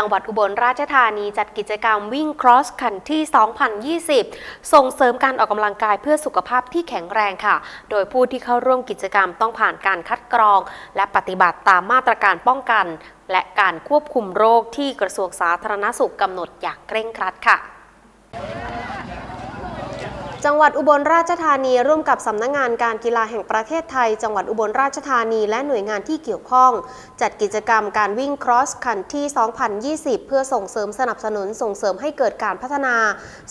จังหวัดอุบลราชธานีจัดกิจกรรมวิ่ง Cross Country 2020 ส่งเสริมการออกกำลังกายเพื่อสุขภาพที่แข็งแรงค่ะ โดยผู้ที่เข้าร่วมกิจกรรมต้องผ่านการคัดกรอง และปฏิบัติตามมาตรการป้องกัน และการควบคุมโรคที่กระทรวงสาธารณสุขกำหนดอย่างเคร่งครัดค่ะ จังหวัดอุบลราชธานีร่วมกับสำนักงงานการกีฬาแห่งประเทศไทย จังหวัดอุบลราชธานีและหน่วยงานที่เกี่ยวข้อง จัดกิจกรรมการวิ่ง Cross Country 2020 เพื่อส่งเสริมสนับสนุนส่งเสริมให้เกิดการพัฒนา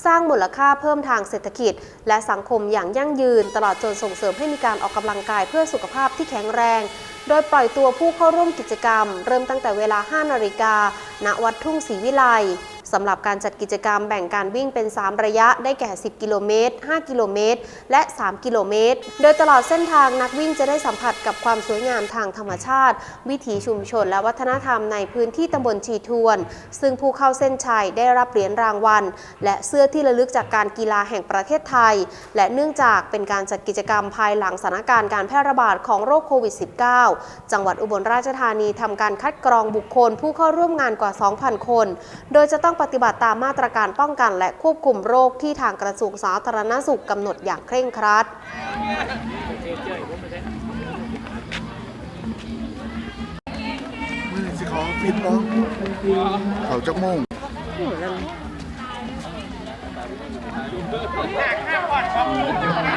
สร้างมูลค่าเพิ่มทางเศรษฐกิจ และสังคมอย่างยั่งยืน ตลอดจนส่งเสริมให้มีการออกกำลังกายเพื่อสุขภาพที่แข็งแรง โดยปล่อยตัวผู้เข้าร่วมกิจกรรม เริ่มตั้งแต่เวลา 5 นาฬิกาณวัดทุ่งศรีวิไล สำหรับการจัดกิจกรรมแบ่งการวิ่งเป็น 3 ระยะได้แก่ 10 กิโลเมตร 5 กิโลเมตร และ 3 กิโลเมตร โดยตลอดเส้นทางนักวิ่งจะได้สัมผัสกับความสวยงามทางธรรมชาติ วิถีชุมชนและวัฒนธรรมในพื้นที่ตำบลชีทวน ซึ่งผู้เข้าเส้นชัยได้รับเหรียญรางวัล และเสื้อที่ระลึกจากการกีฬาแห่งประเทศไทย และเนื่องจากเป็นการจัดกิจกรรมภายหลังสถานการณ์การแพร่ระบาดของโรคโควิด -19 จังหวัดอุบลราชธานีทำการคัดกรองบุคคลผู้เข้าร่วมงานกว่า 2,000 คน โดยจะต้องปฏิบัติตามมาตรการป้องกันและควบคุมโรคที่ทางกระทรวงสาธารณสุขกำหนดอย่างเคร่งครัดมือสิขอฟิตบ้องเขาจักโมงเ